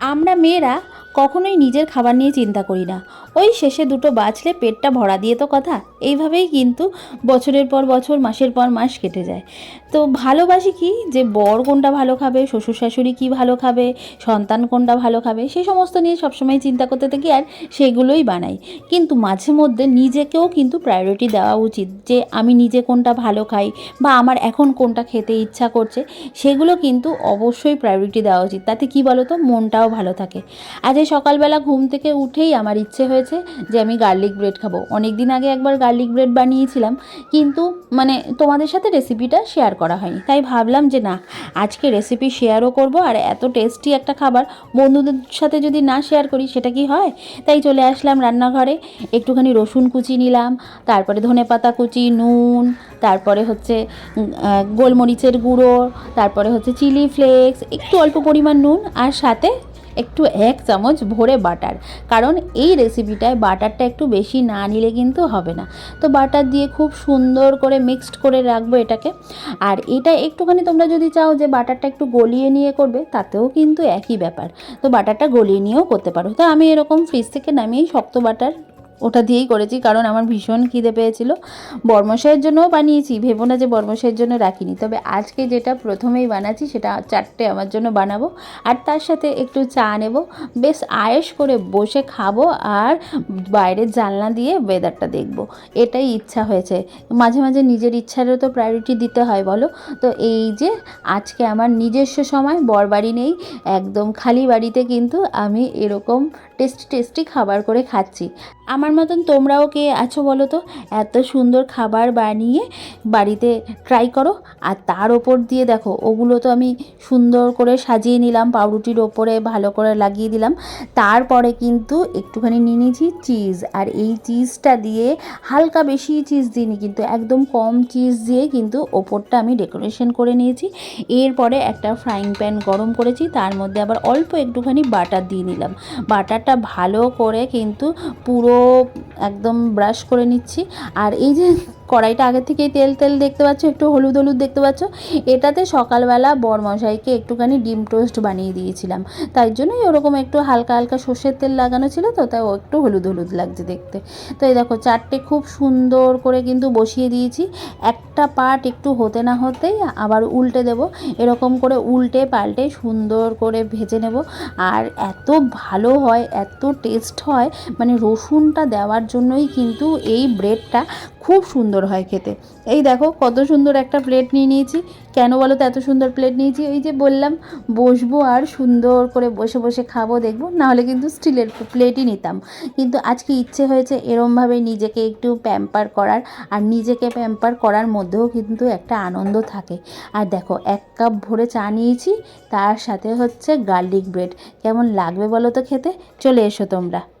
আমরা মেয়েরা কখনোই নিজের খাবার নিয়ে চিন্তা করি না। ওই শেষে দুটো বাঁচলে পেটটা ভরা দিয়ে তো কথা। এইভাবেই কিন্তু বছরের পর বছর, মাসের পর মাস কেটে যায়। তো ভালোবাসি কি? যে বর কোনটা ভালো খাবে, শ্বশুর শাশুড়ি কী ভালো খাবে, সন্তান কোনটা ভালো খাবে সেই সমস্ত নিয়ে সবসময় চিন্তা করতে থাকি আর সেগুলোই বানাই। কিন্তু মাঝে মধ্যে নিজেকেও কিন্তু প্রায়োরিটি দেওয়া উচিত যে আমি নিজে কোনটা ভালো খাই বা আমার এখন কোনটা খেতে ইচ্ছা করছে, সেগুলো কিন্তু অবশ্যই প্রায়োরিটি দেওয়া উচিত। তাতে কী বলো তো মনটাও ভালো থাকে। আজ এই সকালবেলা ঘুম থেকে উঠেই আমার ইচ্ছে হয়েছে যে আমি গার্লিক ব্রেড খাব। অনেক দিন আগে একবার গার্লিক ব্রেড বানিয়েছিলাম, কিন্তু মানে তোমাদের সাথে রেসিপিটা শেয়ার করা হয়নি। তাই ভাবলাম যে না, আজকে রেসিপি শেয়ারও করব আর এত টেস্টি একটা খাবার বন্ধুদের সাথে যদি না শেয়ার করি, সেটা কি হয়? তাই চলে আসলাম রান্নাঘরে, একটুখানি রসুন কুচি নিলাম, তারপরে ধনে পাতা কুচি, নুন, তারপরে হচ্ছে গোলমরিচের গুঁড়ো, তারপরে হচ্ছে চিলি ফ্লেক্স একটু অল্প পরিমাণ নুন আর সাথে একটু এক চামচ ভরে বাটার। কারণ এই রেসিপিটায় বাটারটা একটু বেশি না নিলে কিন্তু হবে না। তো বাটার দিয়ে খুব সুন্দর করে মিক্সড করে রাখব এটাকে। আর এটা একটুখানি তোমরা যদি চাও যে বাটারটা একটু গলিয়ে নিয়ে করবে, তাতেও কিন্তু একই ব্যাপার। তো বাটারটা গলিয়ে নিয়েও করতে পারো। তো আমি এরকম ফ্রিজ থেকে নামিয়েই শক্ত বাটার ওটা দিয়েই করেছি, কারণ আমার ভীষণ খিদে পেয়েছিল। বর্মশাইয়ের জন্যও বানিয়েছি, ভেবো না যে বর্মশাইয়ের জন্য রাখিনি। তবে আজকে যেটা প্রথমেই বানাচ্ছি, সেটা চারটে আমার জন্য বানাবো। আর তার সাথে একটু চা নেব। বেশ আয়েস করে বসে খাব আর বাইরের জানলা দিয়ে ওয়েদারটা দেখব। এটাই ইচ্ছা হয়েছে। মাঝে মাঝে নিজের ইচ্ছারও তো প্রায়োরিটি দিতে হয়, বলো? তো এই যে আজকে আমার নিজস্ব সময় বর বাড়ি নেই, একদম খালি বাড়িতে কিন্তু আমি এরকম টেস্টি টেস্টি খাবার করে খাচ্ছি। আমার মতন তোমরাও কে আছো বলো তো? এত সুন্দর খাবার বানিয়ে বাড়িতে ট্রাই করো। আর তার ওপর দিয়ে দেখো, ওগুলো তো আমি সুন্দর করে সাজিয়ে নিলাম, পাউরুটির ওপরে ভালো করে লাগিয়ে দিলাম। তারপরে কিন্তু একটুখানি নিয়ে নিয়েছি চিজ আর এই চিজটা দিয়ে হালকা বেশি চিজ দিইনি, কিন্তু একদম কম চিজ দিয়ে কিন্তু ওপরটা আমি ডেকোরেশন করে নিয়েছি। এরপরে একটা ফ্রাইং প্যান গরম করেছি, তার মধ্যে আবার অল্প একটুখানি বাটার দিয়ে নিলাম। বাটারটা ভালো করে কিন্তু পুরো একদম ব্রাশ করে নিচ্ছি। আর এই যে কড়াইটা আগে থেকেই তেল তেল দেখতে পাচ্ছ, একটু হলুদ হলুদ দেখতে পাচ্ছ। এটাতে সকালবেলা বরমশাইকে একটুখানি ডিম টোস্ট বানিয়ে দিয়েছিলাম। তাই জন্যই ওরকম একটু হালকা হালকা সর্ষের তেল লাগানো ছিল তো, তাই ও একটু হলুদ হলুদ লাগছে দেখতে। তো এই দেখো, চারটে খুব সুন্দর করে কিন্তু বসিয়ে দিয়েছি। একটা পার্ট একটু হতে না হতেই আবার উল্টে দেব। এরকম করে উল্টে পাল্টে সুন্দর করে ভেজে নেব। আর এত ভালো হয়, এত টেস্ট হয় মানে রসুনটা দেওয়ার জন্যই কিন্তু এই ব্রেডটা খুব সুন্দর হয় খেতে। এই দেখো কত সুন্দর একটা প্লেট নিয়ে নিয়েছি। কেন বলো তো এত সুন্দর প্লেট নিয়েছি? এই যে বললাম, বসবো আর সুন্দর করে বসে বসে খাব, দেখব। নাহলে কিন্তু স্টিলের প্লেটই নিতাম। কিন্তু আজকে ইচ্ছে হয়েছে এরমভাবে নিজেকে একটু প্যাম্পার করার। আর নিজেকে প্যাম্পার করার মধ্যেও কিন্তু একটা আনন্দ থাকে। আর দেখো, এক কাপ ভরে চা নিয়েছি, তার সাথে হচ্ছে গার্লিক ব্রেড কেমন লাগবে বলো তো খেতে? চলে এসো তোমরা।